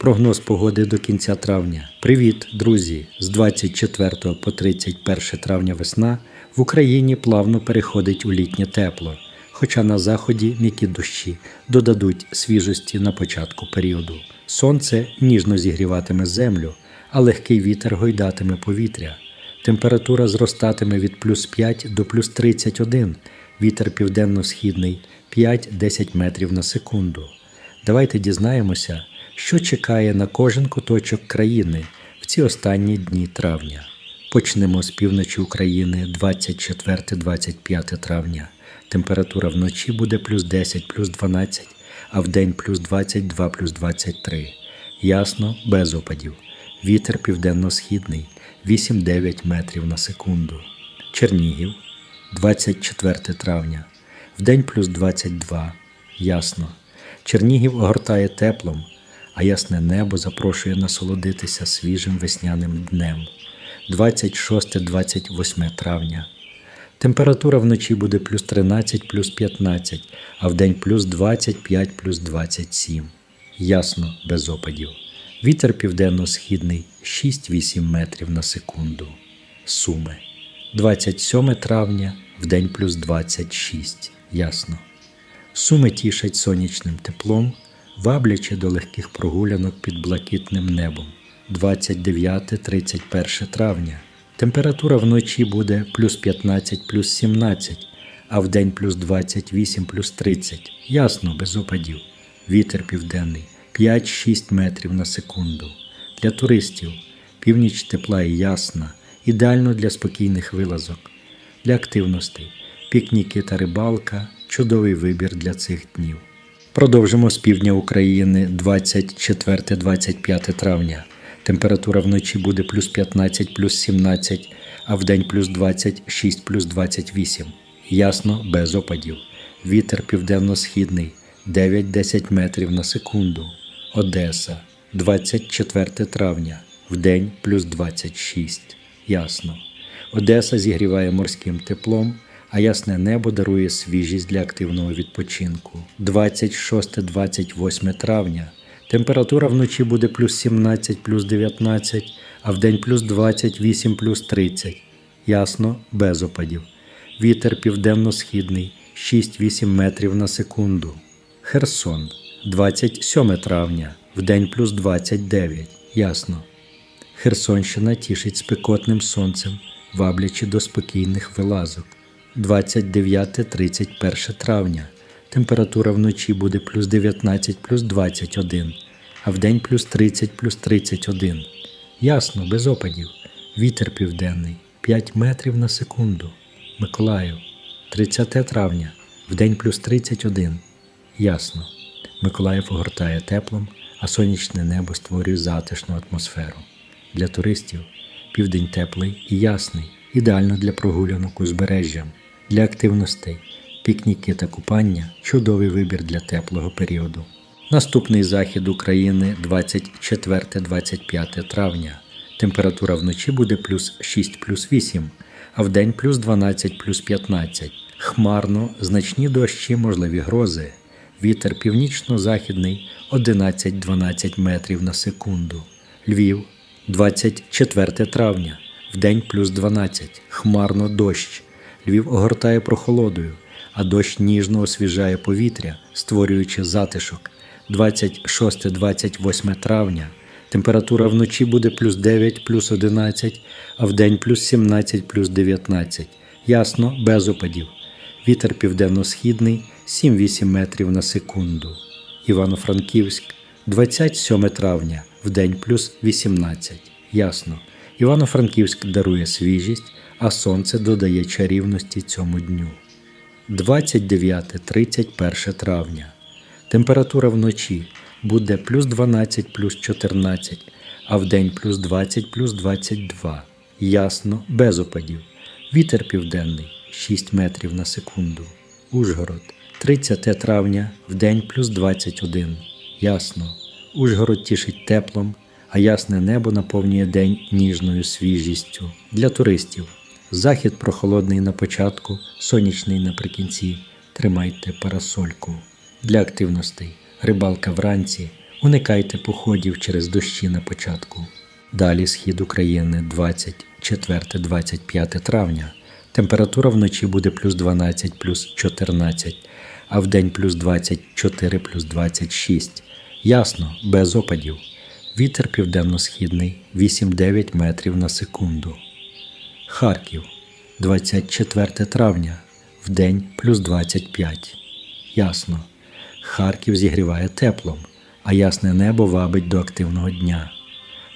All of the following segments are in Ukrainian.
Прогноз погоди до кінця травня. Привіт, друзі! З 24 по 31 травня весна в Україні плавно переходить у літнє тепло, хоча на заході м'які дощі додадуть свіжості на початку періоду. Сонце ніжно зігріватиме землю, а легкий вітер гойдатиме повітря. Температура зростатиме від плюс 5 до плюс 31, вітер південно-східний 5-10 метрів на секунду. Давайте дізнаємося, що чекає на кожен куточок країни в ці останні дні травня. Почнемо з півночі України 24-25 травня. Температура вночі буде плюс 10, плюс 12, а вдень плюс 22, плюс 23. Ясно, без опадів. Вітер південно-східний 8-9 метрів на секунду. Чернігів 24 травня. Вдень плюс 22. Ясно. Чернігів огортає теплом, а ясне небо запрошує насолодитися свіжим весняним днем. 26-28 травня. Температура вночі буде плюс 13, плюс 15, а вдень плюс 25, плюс 27. Ясно, без опадів. Вітер південно-східний 6-8 метрів на секунду. Суми. 27 травня, вдень плюс 26. Ясно. Суми тішать сонячним теплом, ваблячи до легких прогулянок під блакитним небом. 29-31 травня. Температура вночі буде плюс 15, плюс 17, а вдень плюс 28, плюс 30. Ясно, без опадів. Вітер південний 5-6 метрів на секунду. Для туристів північ тепла і ясна, ідеально для спокійних вилазок, для активностей, пікніки та рибалка чудовий вибір для цих днів. Продовжимо з півдня України 24-25 травня. Температура вночі буде плюс 15, плюс 17, а вдень плюс 26, плюс 28. Ясно, без опадів. Вітер південно-східний 9-10 метрів на секунду. Одеса 24 травня. Вдень плюс 26. Ясно. Одеса зігріває морським теплом, а ясне небо дарує свіжість для активного відпочинку. 26-28 травня. Температура вночі буде плюс 17, плюс 19, а вдень плюс 28, плюс 30. Ясно, без опадів. Вітер південно-східний 6-8 метрів на секунду. Херсон 27 травня. Вдень плюс 29. Ясно. Херсонщина тішить спекотним сонцем, ваблячи до спокійних вилазок. 29-31 травня. Температура вночі буде плюс 19 плюс 21, а вдень плюс 30 плюс 31. Ясно, без опадів. Вітер південний 5 метрів на секунду. Миколаїв 30 травня. Вдень плюс 31. Ясно. Миколаїв огортає теплом, а сонячне небо створює затишну атмосферу. Для туристів південь теплий і ясний, ідеально для прогулянок узбережжям, для активностей, пікніки та купання чудовий вибір для теплого періоду. Наступний захід України 24-25 травня. Температура вночі буде плюс 6 плюс 8, а вдень плюс 12 плюс 15. Хмарно, значні дощі, можливі грози. Вітер північно-західний 11-12 метрів на секунду. Львів 24 травня. Вдень плюс 12. Хмарно дощ. Львів огортає прохолодою, а дощ ніжно освіжає повітря, створюючи затишок. 26-28 травня. Температура вночі буде плюс 9, плюс 11, а вдень плюс 17, плюс 19. Ясно, без опадів. Вітер південно-східний 7-8 метрів на секунду. Івано-Франківськ 27 травня, вдень плюс 18. Ясно. Івано-Франківськ дарує свіжість, а сонце додає чарівності цьому дню. 29-31 травня. Температура вночі буде плюс 12 плюс 14, а вдень плюс 20 плюс 22. Ясно, без опадів. Вітер південний 6 метрів на секунду. Ужгород 30 травня, вдень плюс 21. Ясно. Ужгород тішить теплом, а ясне небо наповнює день ніжною свіжістю. Для туристів. Захід прохолодний на початку, сонячний наприкінці. Тримайте парасольку. Для активностей. Рибалка вранці, Уникайте походів через дощі на початку. Далі схід України 24-25 травня. Температура вночі буде плюс 12 плюс 14, а вдень плюс 24 плюс 26. Ясно, без опадів. Вітер південно-східний 8-9 метрів на секунду. Харків 24 травня. Вдень плюс 25. Ясно. Харків зігріває теплом, а ясне небо вабить до активного дня.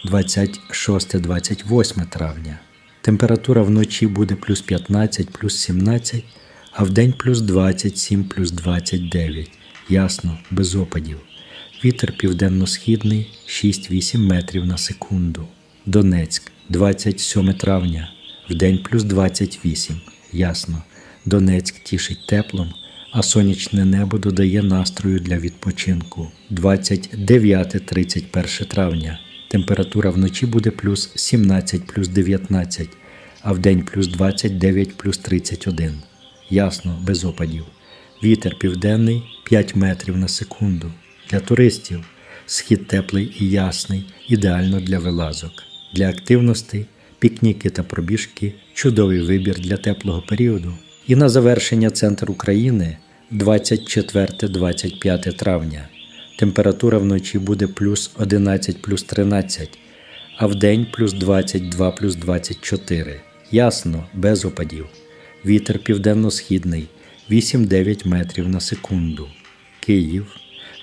26-28 травня. Температура вночі буде плюс 15, плюс 17, а вдень плюс 27, плюс 29. Ясно, без опадів. Вітер південно-східний 6-8 метрів на секунду. Донецьк 27 травня. Вдень плюс 28. Ясно. Донецьк тішить теплом, а сонячне небо додає настрою для відпочинку. 29-31 травня. Температура вночі буде плюс 17 плюс 19, а вдень плюс 29 плюс 31. Ясно, без опадів. Вітер південний 5 метрів на секунду. Для туристів схід теплий і ясний, ідеально для вилазок. Для активностей, пікніки та пробіжки чудовий вибір для теплого періоду. І на завершення центр України 24-25 травня. Температура вночі буде плюс 11 плюс 13, а вдень плюс 22 плюс 24. Ясно, без опадів. Вітер південно-східний 8-9 метрів на секунду. Київ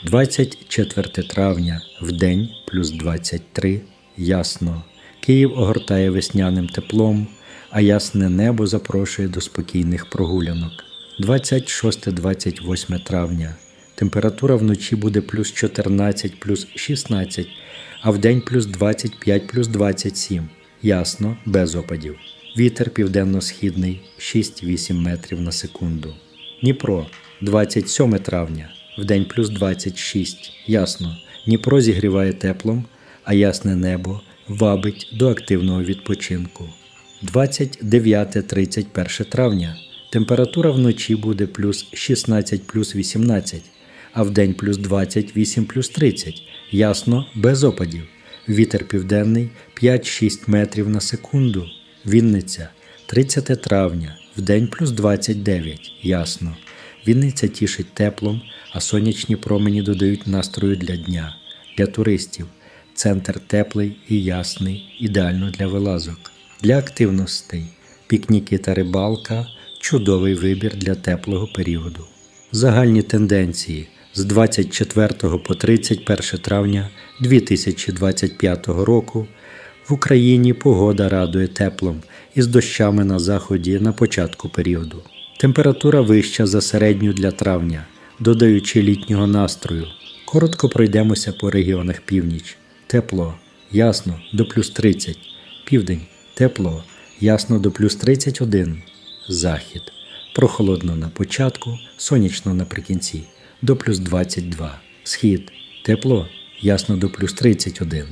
24 травня вдень плюс 23. Ясно. Київ огортає весняним теплом, а ясне небо запрошує до спокійних прогулянок. 26-28 травня. Температура вночі буде плюс 14, плюс 16, а вдень плюс 25, плюс 27. Ясно, без опадів. Вітер південно-східний 6-8 метрів на секунду. Дніпро 27 травня. Вдень плюс 26. Ясно. Дніпро зігріває теплом, а ясне небо вабить до активного відпочинку. 29-31 травня. Температура вночі буде плюс 16 плюс 18, а вдень плюс 28 плюс 30. Ясно, без опадів. Вітер південний 5-6 метрів на секунду. Вінниця 30 травня, вдень плюс 29. Ясно. Вінниця тішить теплом, а сонячні промені додають настрою для дня. Для туристів. Центр теплий і ясний, ідеально для вилазок. Для активностей. Пікніки та рибалка чудовий вибір для теплого періоду. Загальні тенденції з 24 по 31 травня 2025 року в Україні погода радує теплом із дощами на заході на початку періоду. Температура вища за середню для травня, додаючи літнього настрою. Коротко пройдемося по регіонах північ. Тепло, ясно до плюс 30, південь, тепло, ясно до плюс 31, захід. Прохолодно на початку, сонячно наприкінці, до плюс 22. Схід, тепло, ясно до плюс 31.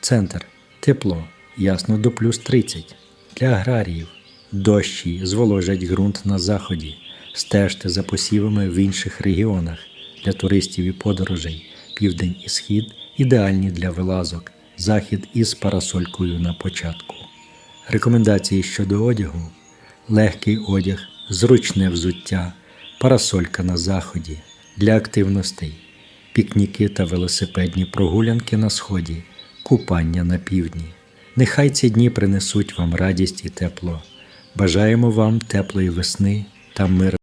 Центр, тепло, ясно до плюс 30. Для аграріїв. Дощі зволожать ґрунт на заході. Стежте за посівами в інших регіонах. Для туристів і подорожей. Південь і схід ідеальні для вилазок. Захід із парасолькою на початку. Рекомендації щодо одягу: легкий одяг, зручне взуття, парасолька на заході для активностей, пікніки та велосипедні прогулянки на сході, купання на півдні. Нехай ці дні принесуть вам радість і тепло. Бажаємо вам теплої весни та мир.